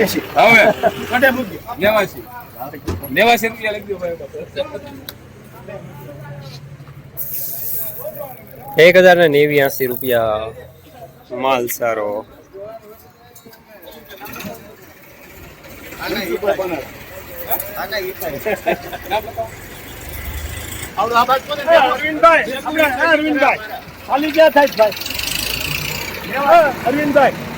સત્યાસી હવે. કાંઠે મૂકજો. નેવાસી. નેવાસી રૂપિયા લખી દો એક હજાર ને નેવ્યાસી રૂપિયા. માલ સારો? અરવિંદભાઈ. અરવિંદભાઈ. ખાલી ક્યાં થાય ભાઈ? અરવિંદભાઈ.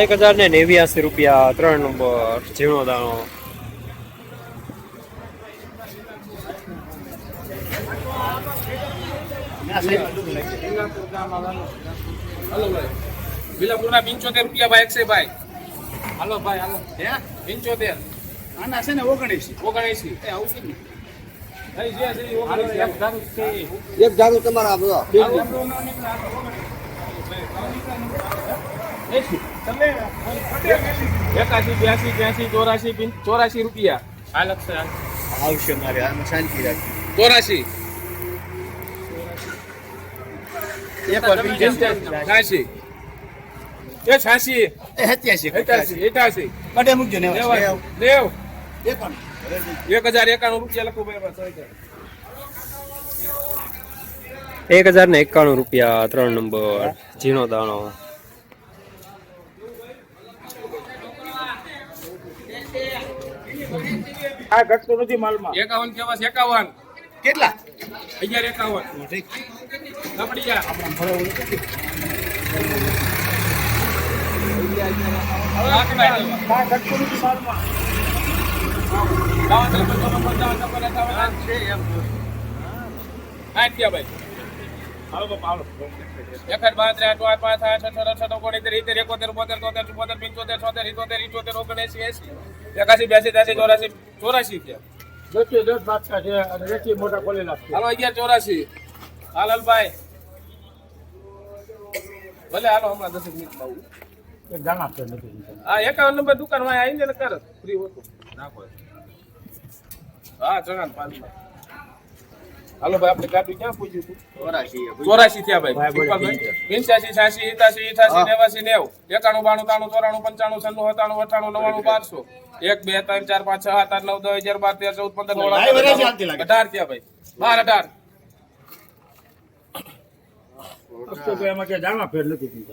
એક હજાર ને નેવ્યાસી રૂપિયા ત્રણ નંબર ઝીણો દાણો. બિલાપુરના પંચોતેર રૂપિયા ભાઈ એકસે ભાઈ. હાલો ભાઈ હાલો. હે? પંચોતેર. આના છે ને ઓગણીસી ઓગણએસી એ આવશે ને. એક ધારું તમારા એકાશી બ્યાસી ત્યાસી ચોરાશી પિન- ચોરાશી રૂપિયા. આ લક્ષ આવશે મારે આમાં શાંતિ રાખી પંચ્યાસી છ્યાસી એ છ્યાસી સત્યાસી મૂકજો નેવ. નેવ. એક હજાર એકાણું રૂપિયા લખવું ભાઈ. એક હજાર ને એકાણું રૂપિયા ત્રણ નંબર ઝીણો દાણો આ ઘટતું નથી માલમાં એકાવન કેવા છે એકાવન કેટલા અગિયાર એકાવન ઠીક જા માલમાં બાવન, ત્રેપન, ચોપન, પંચાવન, છપ્પન, અઠાવન, આઠ છે એમ. આઠ થયા ભાઈ. હાલો બાપા, હાલો. એકડ બાર ત્રણ આઠ પાંચ આઠ અઠાર અઠાર ઓગણીસ એકોતેર બોતેર તોતેર ચુમ્મોતેર પંચોતેર છોતેર ઇતોતેર ઇઠોતેર ઓગણએસી એસી એકાસી બ્યાસી ત્યાસી ચોરાસી ચોરાસી થયા. દસથી દસ બાદશાહ છે અને દસથી મોટા ખોલેલા છે ચોરાસી. હાલ ભલે હાલો હમણાં દસ મિનિટ આવું. એક દાણા છે આ એકાવન નંબર દુકાનમાં આવીને કર ફ્રી હોતો. નાખો. હા ચણા ને પાંચમાં હાલો ભાઈ આપણે ગાડી ક્યાં પૂછ્યું હતું? ચોરાશી ચોરાશી થયા ભાઈ. પંચ્યાસી છ્યાસી ઇતાસી ઇઠાસી નેવાસી નેવ. એકાણું બાણું તાણું ચોરાણું પંચાણું છન્નું સત્તાણું અઠાણું નવાણું બારસો. એક બે ત્રણ ચાર પાંચ છ સાત આઠ નવ દસ અગિયાર બાર તેર ચૌદ પંદર. અઢાર થયા ભાઈ. બાર અઢાર.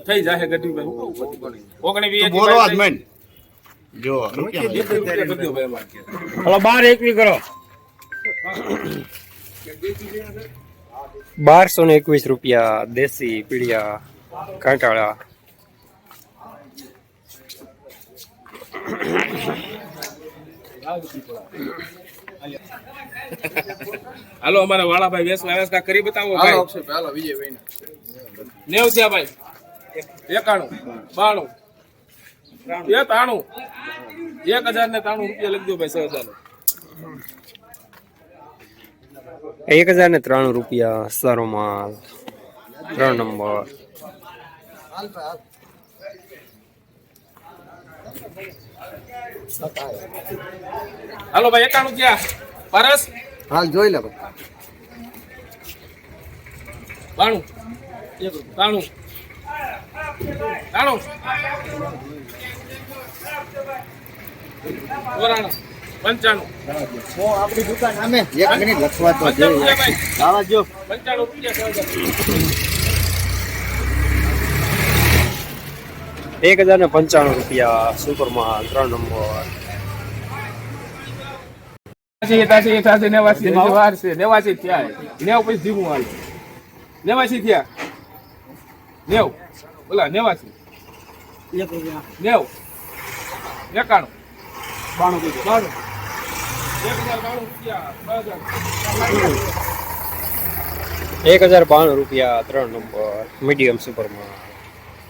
થઈ જાય ગઢવી ઓગણી જ બાર એકવી કરો. બારસો ને એકવીસ રૂપિયા દેશી પીડિયા કાંટાળા. હાલો અમારા વાળાભાઈ વેસવા વ્યવસ્થા કરી બતાવો ભાઈ? નેવ થયા ભાઈ એકાણું બાણું એ તાણું. એક હજાર ને તાણું રૂપિયા લખજો ભાઈ સો હજાર એક હજાર ને ત્રાણું રૂપિયા સારો માલ ત્રણ નંબર. હાલો ભાઈ એકાણું ક્યાં પરસ? હાલ જોઈ લે ભાઈ. બાણું. તાણું તાણું ચોરાણું પંચાણું. આપણી દુકાન સામે એક મિનિટ લખવા તો પંચાણું જોઈએ. રૂપિયા ભાઈ. આવા જો. પંચાણું હજાર એક હજાર ને પંચાણું રૂપિયા સુપર માલ ત્રણ નંબર. એકાસી એકાસી એકાસી નેવાસી નેવાસી થયા. નેવ પછી ધીમું હાલ. નેવાસી થયા. નેવ. બોલા નેવાસી. નેવ. એકાણું. બાણું બાણું. એક હજાર બાણું રૂપિયા ત્રણ નંબર મીડિયમ સુપર માલ